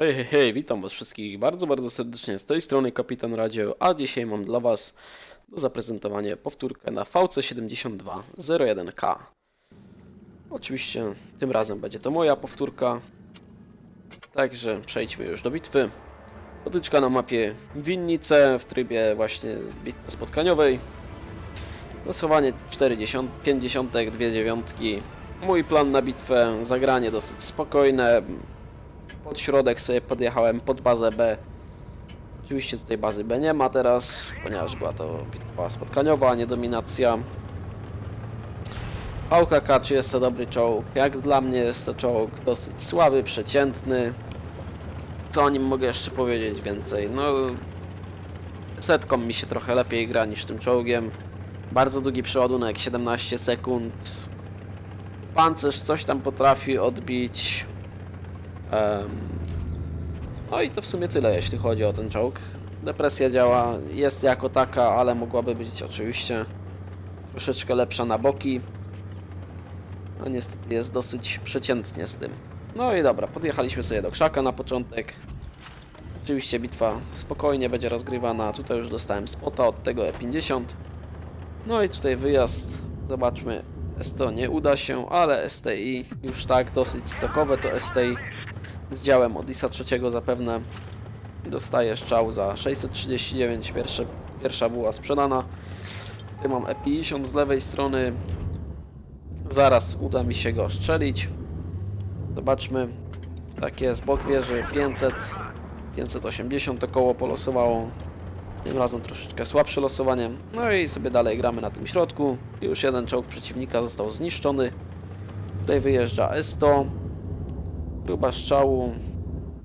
Hej, hej, hej, witam was wszystkich bardzo, bardzo serdecznie z tej strony Kapitan Radio, a dzisiaj mam dla was do zaprezentowania powtórkę na VC7201K. Oczywiście tym razem będzie to moja powtórka, także przejdźmy już do bitwy. Potyczka na mapie Winnice w trybie właśnie bitwy spotkaniowej. Losowanie 40, 50, 2 dziewiątki. Mój plan na bitwę, zagranie dosyć spokojne, pod środek sobie podjechałem pod bazę B. Oczywiście tutaj bazy B nie ma teraz, ponieważ była to bitwa spotkaniowa, nie dominacja. AUKK czy jest to dobry czołg? Jak dla mnie jest to czołg dosyć słaby, przeciętny. Co o nim mogę jeszcze powiedzieć więcej? No, setką mi się trochę lepiej gra niż tym czołgiem. Bardzo długi przeładunek, 17 sekund. Pancerz coś tam potrafi odbić. No i to w sumie tyle, jeśli chodzi o ten czołg. Depresja działa, jest jako taka, ale mogłaby być oczywiście troszeczkę lepsza na boki. No niestety jest dosyć przeciętnie z tym. No i dobra, podjechaliśmy sobie do krzaka na początek. Oczywiście bitwa spokojnie będzie rozgrywana. Tutaj już dostałem spota od tego E50. No i tutaj wyjazd. Zobaczmy. STO nie uda się, ale STI już tak dosyć stokowe to STI z działem od ISA trzeciego zapewne dostaje strzał za 639. Pierwsze, pierwsza była sprzedana. Tutaj mam E50 z lewej strony. Zaraz uda mi się go strzelić. Zobaczmy. Tak jest, bok wieży 500. 580 to koło polosowało. Tym razem troszeczkę słabsze losowanie. No i sobie dalej gramy na tym środku. Już jeden czołg przeciwnika został zniszczony. Tutaj wyjeżdża S100. Próba strzału.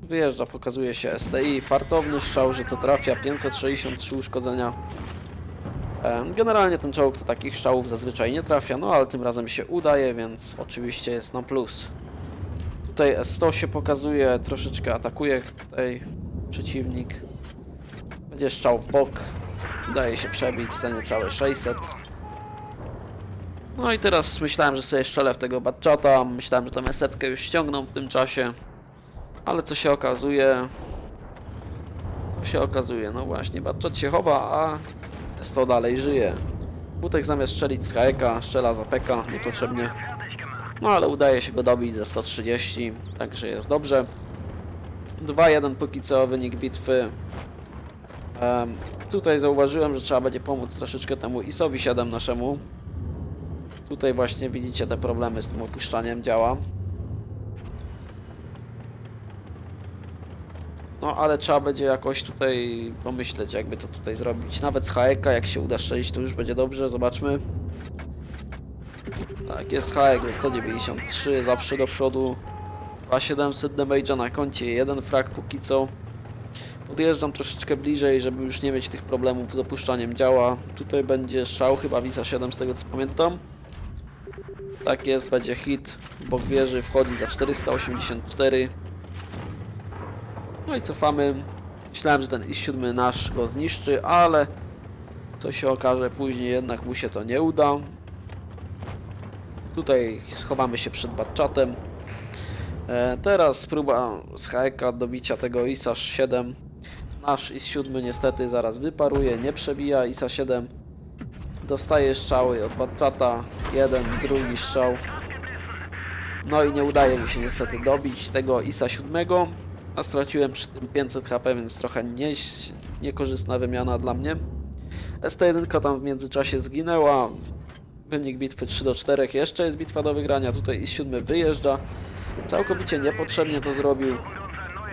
Wyjeżdża, pokazuje się STI. Fartowny strzał, że to trafia. 563 uszkodzenia. Generalnie ten czołg to takich strzałów zazwyczaj nie trafia, no ale tym razem się udaje, więc oczywiście jest na plus. Tutaj S100 się pokazuje, troszeczkę atakuje tutaj przeciwnik. Będzie strzał w bok. Udaje się przebić za niecałe 600. No i teraz myślałem, że sobie strzelę w tego Batchata. Myślałem, że tą esetkę już ściągną w tym czasie. Ale co się okazuje... Co się okazuje? No właśnie, Batchat się chowa, a jest to dalej żyje. Butek zamiast strzelić z HK, strzela za PK niepotrzebnie. No ale udaje się go dobić ze 130, także jest dobrze. 2-1 póki co wynik bitwy. Em, tutaj zauważyłem, że trzeba będzie pomóc troszeczkę temu ISowi 7 naszemu. Tutaj właśnie widzicie te problemy z tym opuszczaniem działa. No ale trzeba będzie jakoś tutaj pomyśleć, jakby to tutaj zrobić. Nawet z HEK, jak się uda strzelić, to już będzie dobrze, zobaczmy. Tak, jest HEK za 193, zawsze do przodu. 2700 damage'a na koncie, jeden frag póki co. Podjeżdżam troszeczkę bliżej, żeby już nie mieć tych problemów z opuszczaniem działa. Tutaj będzie strzał, chyba Wisa 7 z tego co pamiętam. Tak jest, będzie hit. Bok wieży wchodzi za 484. No i cofamy. Myślałem, że ten i7 nasz go zniszczy, ale co się okaże później, jednak mu się to nie uda. Tutaj schowamy się przed Batchatem. E, teraz próba z HK dobicia tego ISA 7. Nasz IS-7 niestety zaraz wyparuje, nie przebija ISA 7. Dostaje strzały od Batchata. Jeden, drugi strzał. No i nie udaje mi się niestety dobić tego ISA 7. A straciłem przy tym 500 HP, więc trochę nie, niekorzystna wymiana dla mnie. ST1 tam w międzyczasie zginęła. Wynik bitwy 3 do 4. Jeszcze jest bitwa do wygrania. Tutaj IS-7 wyjeżdża. Całkowicie niepotrzebnie to zrobił.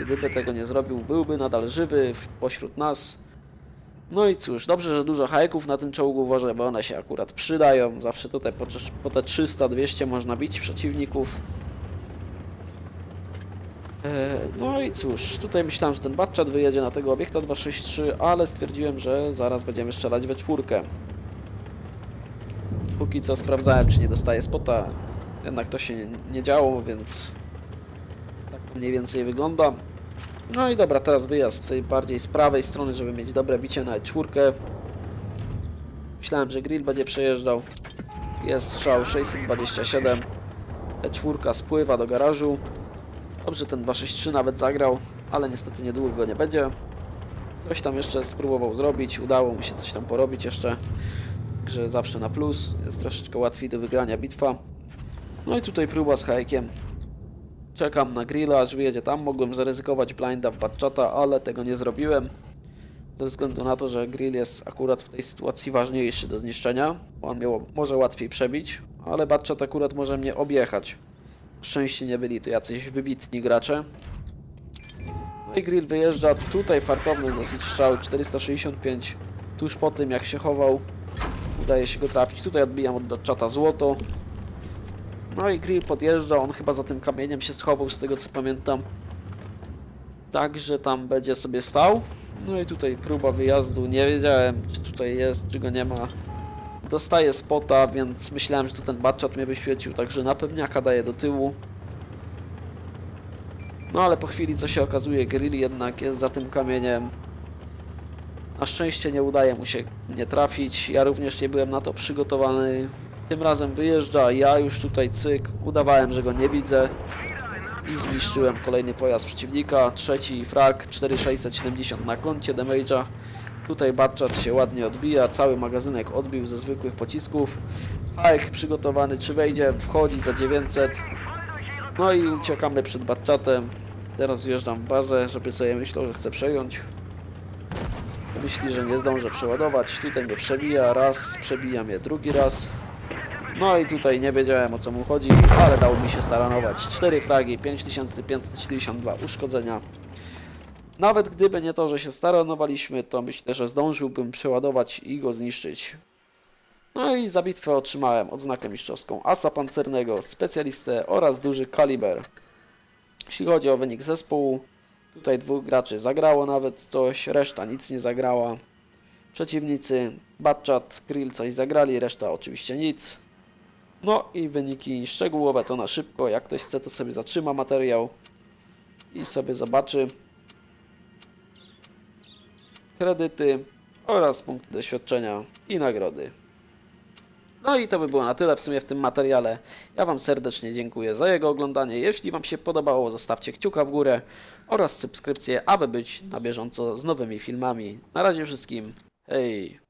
Gdyby tego nie zrobił, byłby nadal żywy pośród nas. No i cóż, dobrze, że dużo hajków na tym czołgu uważaj, bo one się akurat przydają. Zawsze tutaj po, po te 300-200 można bić przeciwników. E, No i cóż, tutaj myślałem, że ten Batchat wyjedzie na tego obiekta 263, ale stwierdziłem, że zaraz będziemy strzelać we czwórkę. Póki co sprawdzałem, czy nie dostaje spota. Jednak to się nie działo, więc tak to mniej więcej wygląda. No i dobra, teraz wyjazd bardziej z prawej strony, żeby mieć dobre bicie na czwórkę. Myślałem, że grill będzie przejeżdżał. Jest strzał 627. E4 spływa do garażu. Dobrze ten 263 nawet zagrał. ale niestety niedługo go nie będzie. Coś tam jeszcze spróbował zrobić, udało mu się coś tam porobić jeszcze. Także zawsze na plus, jest troszeczkę łatwiej do wygrania bitwa. No i tutaj próba z hajkiem. Czekam na grilla, aż wyjedzie tam. Mogłem zaryzykować blinda w Batchata, ale tego nie zrobiłem. Ze względu na to, że grill jest akurat w tej sytuacji ważniejszy do zniszczenia. On miał może łatwiej przebić, ale Batchat akurat może mnie objechać. Szczęście nie byli to jacyś wybitni gracze. No i grill wyjeżdża. Tutaj fartowny dosyć strzał 465. Tuż po tym jak się chował, udaje się go trafić. Tutaj odbijam od Batchata złoto. No i grill podjeżdża. On chyba za tym kamieniem się schował, z tego co pamiętam. Także tam będzie sobie stał. No i tutaj próba wyjazdu. Nie wiedziałem, czy tutaj jest, czy go nie ma. Dostaję spota, więc myślałem, że tu ten batchat mnie wyświecił, także na pewniaka daję do tyłu. No ale po chwili, co się okazuje, grill jednak jest za tym kamieniem. Na szczęście nie udaje mu się nie trafić. Ja również nie byłem na to przygotowany. Tym razem wyjeżdża, ja już tutaj cyk, udawałem, że go nie widzę i zniszczyłem kolejny pojazd przeciwnika. Trzeci frag, 4670 na koncie damage'a. Tutaj Batchat się ładnie odbija, cały magazynek odbił ze zwykłych pocisków. Hajek przygotowany, czy wejdzie, wchodzi za 900. No i uciekamy przed Batchatem. Teraz wjeżdżam w bazę, żeby sobie myślał, że chce przejąć. Myśli, że nie zdążę przeładować. Tutaj mnie przebija raz, przebija mnie drugi raz. No i tutaj nie wiedziałem o co mu chodzi, ale dało mi się staranować. 4 fragi, 5572 uszkodzenia. Nawet gdyby nie to, że się staranowaliśmy, to myślę, że zdążyłbym przeładować i go zniszczyć. No i za bitwę otrzymałem odznakę mistrzowską asa pancernego, specjalistę oraz duży kaliber. Jeśli chodzi o wynik zespołu, tutaj dwóch graczy zagrało nawet coś, reszta nic nie zagrała. Przeciwnicy Batchat, Grill coś zagrali, reszta oczywiście nic. No i wyniki szczegółowe to na szybko. Jak ktoś chce, to sobie zatrzyma materiał i sobie zobaczy. Kredyty oraz punkty doświadczenia i nagrody. No i to by było na tyle w sumie w tym materiale. Ja Wam serdecznie dziękuję za jego oglądanie. Jeśli Wam się podobało, zostawcie kciuka w górę oraz subskrypcję, aby być na bieżąco z nowymi filmami. Na razie wszystkim. Hej!